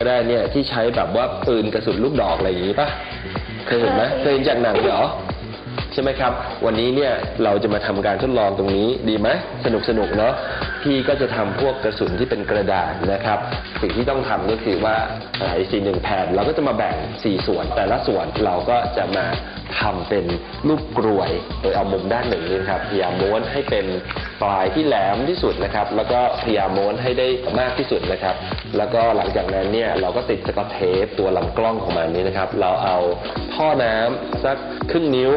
ก็ได้เนี่ยที่ใช้แบบว่าปืนกระสุนลูกดอกอะไรอย่างนี้ป่ะ เคยเห็นไหมเคยเห็นจากหนังเหรอ ใช่ไหมครับ วันนี้เนี่ยเราจะมาทำการทดลองตรงนี้ดีไหมสนุกสนุกๆเนาะพี่ก็จะทำพวกกระสุนที่เป็นกระดาษนะครับ สิ่งที่ต้องทำก็คือว่าไอ้สีหนึ่งแผ่นเราก็จะมาแบ่งสี่ส่วนแต่ละส่วนเราก็จะมา ทำเป็นรูปกรวยโดยเอามุมด้านหนึ่งนี่นะครับพยายามม้วนให้เป็นปลายที่แหลมที่สุดนะครับ แล้วก็พยายามม้วนให้ได้มากที่สุดนะครับ แล้วก็หลังจากนั้นเนี่ยเราก็ติดสกอตเทปตัวลำกล้องของมันนี้นะครับ เราเอาท่อน้ำสักครึ่งนิ้ว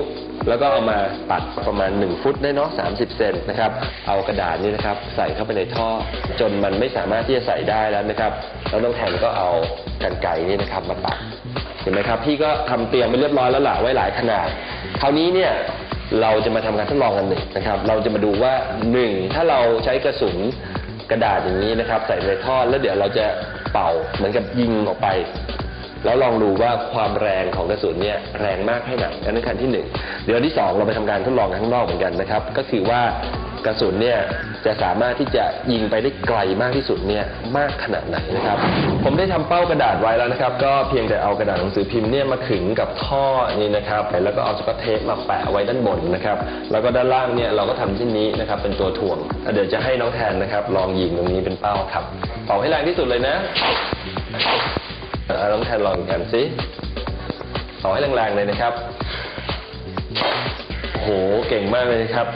แล้วก็เอามาตัดประมาณ 1 ฟุตได้เนาะ30 เซนนะครับ เอากระดาษนี้นะครับ ใส่เข้าไปในท่อ จนมันไม่สามารถที่จะใส่ได้แล้วนะครับ แล้วน้องแทนก็เอากันไกรนี่นะครับมาตัด ห็นไหมครับพี่ก็ทำเตียมไปเรียบร้อยแล้วล่ะไว้หลายขนาด คราวนี้เนี่ยเราจะมาทำการทดลองกันหนึ่งนะครับ เราจะมาดูว่าหนึ่งถ้าเราใช้กระสุนกระดาษอย่างนี้นะครับ ใส่ในท่อแล้วเดี๋ยวเราจะเป่าเหมือนกับยิงออกไป แล้วลองดูว่าความแรงของกระสุนเนี่ยแรงมากแค่ไหนอันนั้นขั้นที่หนึ่งเดี๋ยวที่สองเราไปทำการทดลองข้างนอกเหมือนกันนะครับ ก็คือว่า กระสุนเนี่ยจะสามารถที่จะยิงไปได้ไกลมากที่สุดเนี่ยมากขนาดไหนนะครับ ผมได้ทำเป้ากระดาษไว้แล้วนะครับ ก็เพียงแต่เอากระดาษหนังสือพิมพ์เนี่ยมาขึงกับท่อนี่นะครับแล้วก็เอาสกอตเทปมาแปะไว้ด้านบนนะครับแล้วก็ด้านล่างเนี่ยเราก็ทำเช่นนี้นะครับเป็นตัวถ่วงเดี๋ยวจะให้น้องแทนนะครับ ลองยิงตรงนี้เป็นเป้าครับเป่าให้แรงที่สุดเลยนะน้องแทนลองกันสิต่อให้แรงๆเลยนะครับโหเก่งมากเลยครับ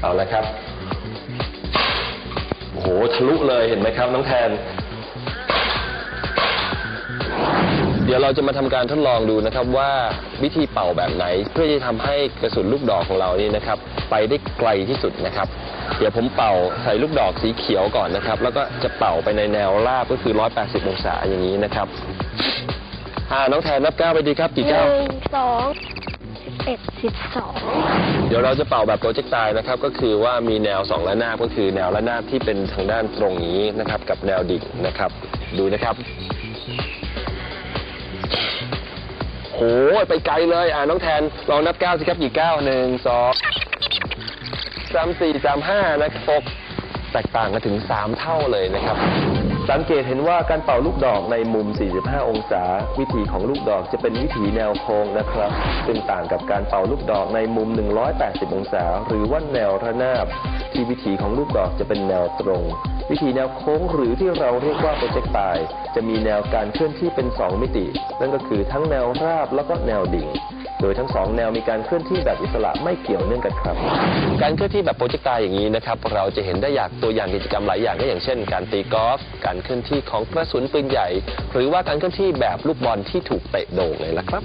เอาละครับ โอ้โหทะลุเลยเห็นไหมครับน้องแทน เดี๋ยวเราจะมาทำการทดลองดูนะครับว่าวิธีเป่าแบบไหน เพื่อที่จะทำให้กระสุนลูกดอกของเรานี่นะครับ ไปได้ไกลที่สุดนะครับ เดี๋ยวผมเป่าใส่ลูกดอกสีเขียวก่อนนะครับ แล้วก็จะเป่าไปในแนวราบก็คือ 180 องศาอย่างนี้นะครับอ่าน้องแทนนับก้าวไปดีครับกี่ก้าวนึ่งสอง เอ็ดสิบสองเดี๋ยวเราจะเป่าแบบโปรเจกต์ตายนะครับ ก็คือว่ามีแนวสองระนาบก็คือแนวระนาบที่เป็นทางด้านตรงนี้นะครับ กับแนวดิ่งนะครับ ดูนะครับโหไปไกลเลยอ่าน้องแทนลองนับก้าสิครับกี่ก้าหนึ่งสองสามสี่สามห้านะครับแตกต่างกันถึงสามเท่าเลยนะครับ สังเกตเห็นว่าการเป่าลูกดอกในมุม 45 องศา วิธีของลูกดอกจะเป็นวิถีแนวโค้งนะครับ ซึ่งต่างกับการเป่าลูกดอกในมุม 180 องศา หรือว่าแนวระนาบ ที่วิถีของลูกดอกจะเป็นแนวตรง วิธีแนวโค้งหรือที่เราเรียกว่าโปรเจกตายจะมีแนวการเคลื่อนที่เป็น 2 มิติ นั่นก็คือทั้งแนวราบแล้วก็แนวดิ่ง ดยทั้งสองแนวมีการเคลื่อนที่แบบอิสระไม่เกี่ยวเนื่องกันครับ การเคลื่อนที่แบบโปรเจกตายอย่างนี้นะครับเราจะเห็นได้จากตัวอย่างกิจกรรมหลายอย่างก็อย่างเช่น การตีกอล์ฟการเคลื่อนที่ของกระสุนปืนใหญ่ หรือว่าการเคลื่อนที่แบบลูกบอลที่ถูกเตะโด่งเลยละครับ